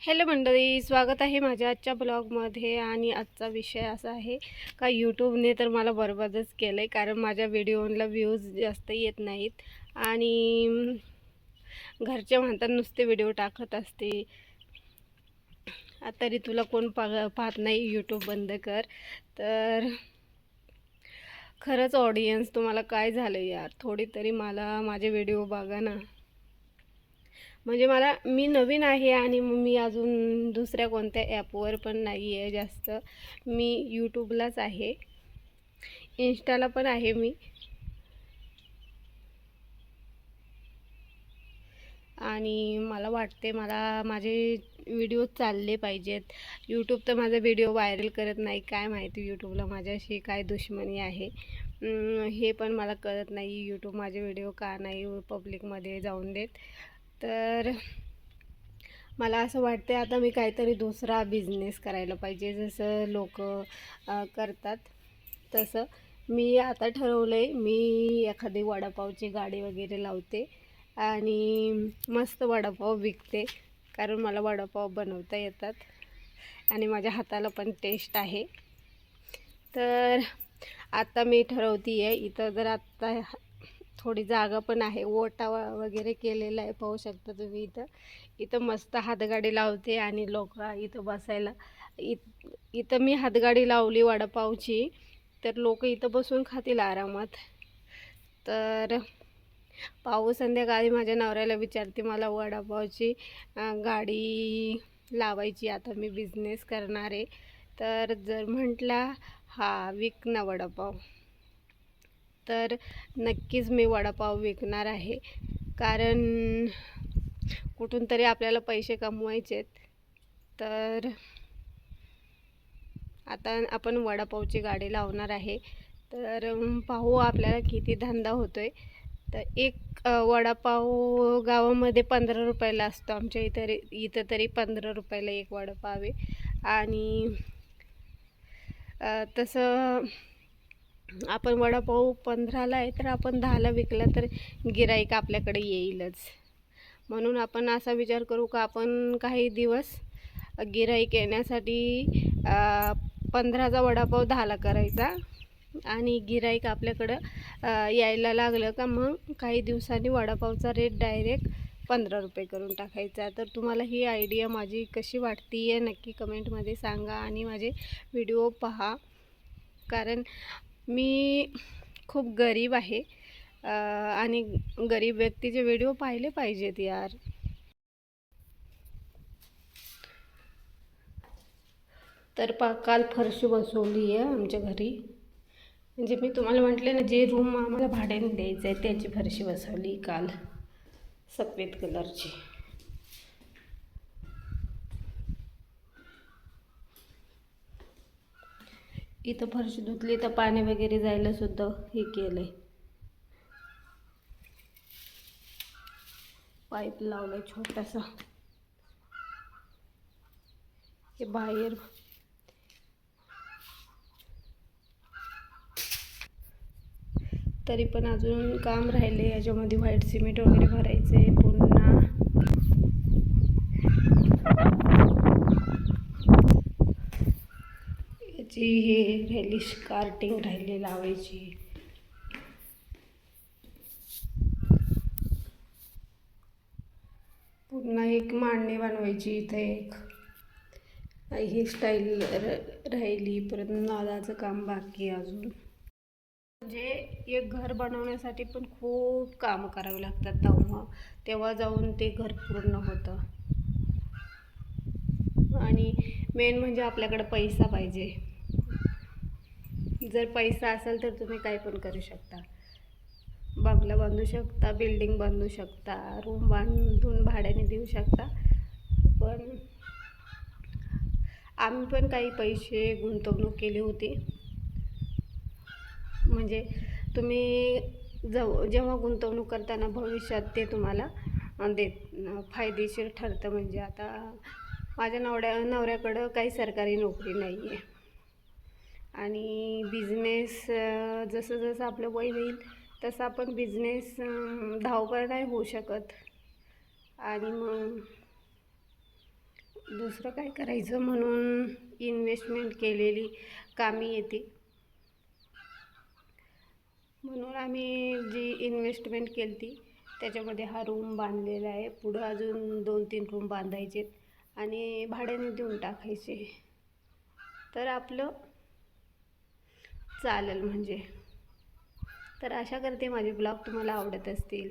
Hello मंडळी स्वागत आहे माझ्या आजच्या ब्लॉगमध्ये आणि आजचा विषय असा आहे का यूट्यूबने तर मला बरबादच केलं आहे कारण माझ्या व्हिडिओला व्ह्यूज जास्त येत नाहीत आणि घरचे म्हणतात नुसते व्हिडिओ टाकत असते. तरी तुला कोण पा पाहत नाही यूट्यूब बंद कर. तर खरंच ऑडियन्स तुम्हाला काय झालं यार? थोडी तरी मला माझे व्हिडिओ बघा ना. म्हणजे मला मी नवीन आहे आणि मग मी अजून दुसऱ्या कोणत्या ॲपवर पण नाही आहे जास्त. मी यूट्यूबलाच आहे. इन्स्टाला पण आहे मी. आणि मला वाटते मला माझे व्हिडिओ चालले पाहिजेत. यूट्यूब तर माझा व्हिडिओ व्हायरल करत नाही. काय माहिती यूट्यूबला माझ्याशी काय दुश्मनी आहे. हे पण मला कळत नाही. यूट्यूब माझे व्हिडिओ का नाही पब्लिकमध्ये जाऊन देत. तर मला असं वाटते आता मी काहीतरी दुसरा बिझनेस करायला पाहिजे. जसं लोक करतात तसं. मी आता ठरवलं आहे मी एखादी वडापावची गाडी वगैरे लावते आणि मस्त वडापाव विकते. कारण मला वडापाव बनवता येतात आणि माझ्या हाताला पण टेस्ट आहे. तर आता मी ठरवती आहे इथं जर आत्ता थोडी जागा पण आहे. ओटा वगैरे केलेला आहे पाहू शकता तुम्ही इथं. इथं मस्त हातगाडी लावते आणि लोक इथं बसायला. इत इथं मी हातगाडी लावली वडापावची. तर लोक इथं बसून खातील आरामात. तर पाहू संध्याकाळी माझ्या नवऱ्याला विचारते मला वडापावची गाडी लावायची आता मी बिझनेस करणार आहे. तर जर म्हटला हा विक ना वडापाव. तर नक्कीच मी वडापाव विकणार आहे. कारण कुठून तरी आपल्याला पैसे कमवायचेत. तर आता आपण वडापावची गाडी लावणार आहे. तर पाहू आपल्याला किती धंदा होतो आहे तर एक वडापाव गावामध्ये पंधरा रुपयाला असतो. आमच्या इथं इथं तरी पंधरा रुपयाला एक वडापाव आहे. आणि तसं आपण वडापाव पंधराला आहे तर आपण दहाला विकला तर गिराईक आपल्याकडे येईलच. म्हणून आपण असा विचार करू का आपण काही दिवस गिराईक येण्यासाठी पंधराचा वडापाव दहाला करायचा आणि गिराईक आपल्याकडं यायला लागलं का मग काही दिवसांनी वडापावचा रेट डायरेक्ट पंधरा रुपये करून टाकायचा. तर तुम्हाला ही आयडिया माझी कशी वाटते आहे नक्की कमेंटमध्ये सांगा आणि माझे व्हिडिओ पहा. कारण मी खूप गरीब आहे. आणि गरीब व्यक्तीचे व्हिडिओ पाहिले पाहिजेत यार. तर पा काल फरशी बसवली आहे आमच्या घरी. म्हणजे मी तुम्हाला म्हटले ना जे रूम आम्हाला भाड्याने द्यायचं आहे त्याची फरशी बसवली काल. सफेद कलरची. इथं फरशी धुतली तर पाणी वगैरे जायला सुद्धा हे आहे पाईप लावलाय छोटासा. हे बाहेर. तरी पण अजून काम राहिले याच्यामध्ये व्हाईट सिमेंट वगैरे भरायचं आहे पूर्ण याची हे राहिली कार्टिंग राहिली लावायची. पुन्हा एक मांडणी बनवायची इथं एक. ही स्टाईल राहिली परत नादाचं काम बाकी अजून. म्हणजे एक घर बनवण्यासाठी पण खूप काम करावे लागतात तेव्हा. तेव्हा जाऊन ते घर पूर्ण होतं. आणि मेन म्हणजे आपल्याकडे पैसा पाहिजे. जर पैसा असेल तर तुम्ही काही पण करू शकता. बंगला बांधू शकता बिल्डिंग बांधू शकता रूम बांधून भाड्याने देऊ शकता. पण आम्ही पण काही पैसे गुंतवणूक केली होती. म्हणजे तुम्ही जव जेव्हा गुंतवणूक करताना भविष्यात ते तुम्हाला देत फायदेशीर ठरतं. म्हणजे आता माझ्या नवऱ्या नवऱ्याकडं काही सरकारी नोकरी नाही आहे आणि बिझनेस जसं जसं आपलं वय होईल तसं आपण बिझनेस धावपळ नाही होऊ शकत. आणि मग दुसरं काय करायचं म्हणून इन्व्हेस्टमेंट केलेली कामी येते. म्हणून आम्ही जी इन्व्हेस्टमेंट केली ती त्याच्यामध्ये हा रूम बांधलेला आहे. पुढं अजून दोन तीन रूम बांधायचे आणि भाड्याने देऊन टाकायचे. तर आपलं चालेल म्हणजे. तर आशा करते माझे ब्लॉग तुम्हाला आवडत असतील.